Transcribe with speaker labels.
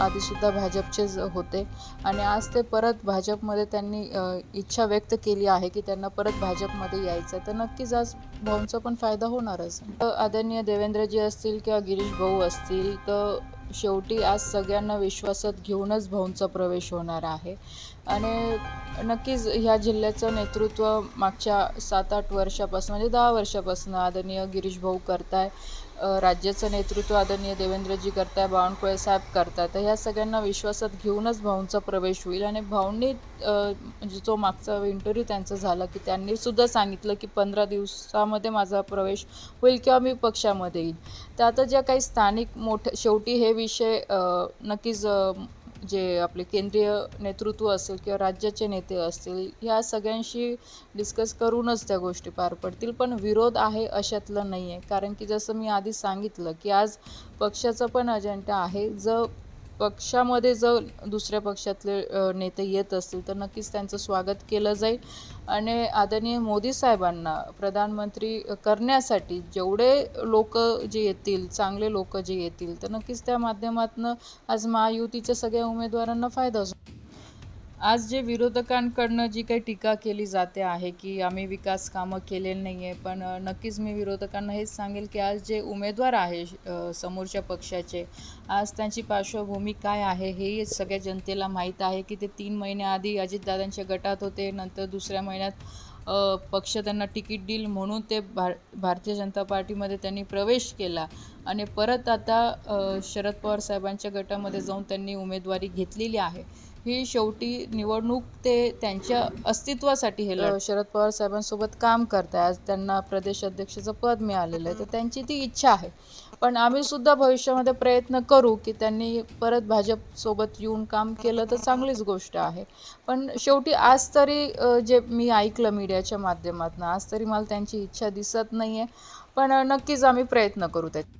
Speaker 1: आधीसुद्धा भाजपचेच होते. आणि आज ते परत भाजपमध्ये त्यांनी इच्छा व्यक्त केली आहे की त्यांना परत भाजपमध्ये यायचं आहे तर नक्कीच आज भाऊंचा पण फायदा होणारच. आदरणीय देवेंद्रजी असतील किंवा गिरीश भाऊ असतील तर शेवटी आज सगळ्यांना विश्वासात घेऊनच भाऊंचा प्रवेश होणार आहे. आणि नक्कीच ह्या जिल्ह्याचं नेतृत्व मागच्या सात आठ वर्षापासून म्हणजे दहा वर्षापासून आदरणीय गिरीश भाऊ करताय राज्याचं नेतृत्व आदरणीय देवेंद्रजी करताय बावनकुळे साहेब करताय. तर ह्या सगळ्यांना विश्वासात घेऊनच भाऊंचा प्रवेश होईल. आणि भाऊंनी म्हणजे जो मागचा इंटरव्ह्यू त्यांचा झाला की त्यांनी सुद्धा सांगितलं की पंधरा दिवसामध्ये माझा प्रवेश होईल किंवा मी पक्षामध्ये येईल तर आता ज्या काही स्थानिक मोठे शेवटी हे विषय नक्कीच जे आपले केंद्रीय नेतृत्व असेल किंवा राज्याचे नेते असतील ह्या सगळ्यांशी डिस्कस करूनच त्या गोष्टी पार पडतील. पण विरोध आहे अशातलं नाही आहे कारण की जसं मी आधी सांगितलं की आज पक्षाचा पण अजेंडा आहे. जर पक्षामध्ये जर दुसऱ्या पक्षातले नेते येत असतील तर नक्कीच त्यांचं स्वागत केलं जाईल. आणि आदरणीय मोदी साहेबांना प्रधानमंत्री करण्यासाठी जेवढे लोक जे येतील चांगले लोक जे येतील तर नक्कीच त्या माध्यमातून आज महायुतीच्या सगळ्या उमेदवारांना फायदा होतो. आज जे विरोधकांकडनं जी काही टीका केली जाते आहे की आम्ही विकास कामं केलेली नाही आहे पण नक्कीच मी विरोधकांना हेच सांगेल की आज जे उमेदवार आहे समोरच्या पक्षाचे आज त्यांची पार्श्वभूमी काय आहे हे सगळ्या जनतेला माहीत आहे की ते तीन महिन्याआधी अजितदादांच्या गटात होते नंतर दुसऱ्या महिन्यात पक्ष त्यांना तिकीट देईल म्हणून ते भार भारतीय जनता पार्टीमध्ये त्यांनी प्रवेश केला आणि परत आता शरद पवार साहेबांच्या गटामध्ये जाऊन त्यांनी उमेदवारी घेतलेली आहे. ही शेवटी निवडणूक ते त्यांच्या अस्तित्वासाठी हे शरद पवार साहेबांसोबत काम करताय. आज त्यांना प्रदेश अध्यक्षाचं पद मिळालेलं आहे. तर त्यांची ती इच्छा आहे. पण आम्ही सुद्धा भविष्यामध्ये प्रयत्न करू की त्यांनी परत भाजपसोबत येऊन काम केलं तर चांगलीच गोष्ट आहे. पण शेवटी आज तरी जे मी ऐकलं मीडियाच्या माध्यमातून आज तरी मला त्यांची इच्छा दिसत नाही आहे पण नक्कीच आम्ही प्रयत्न करू त्यात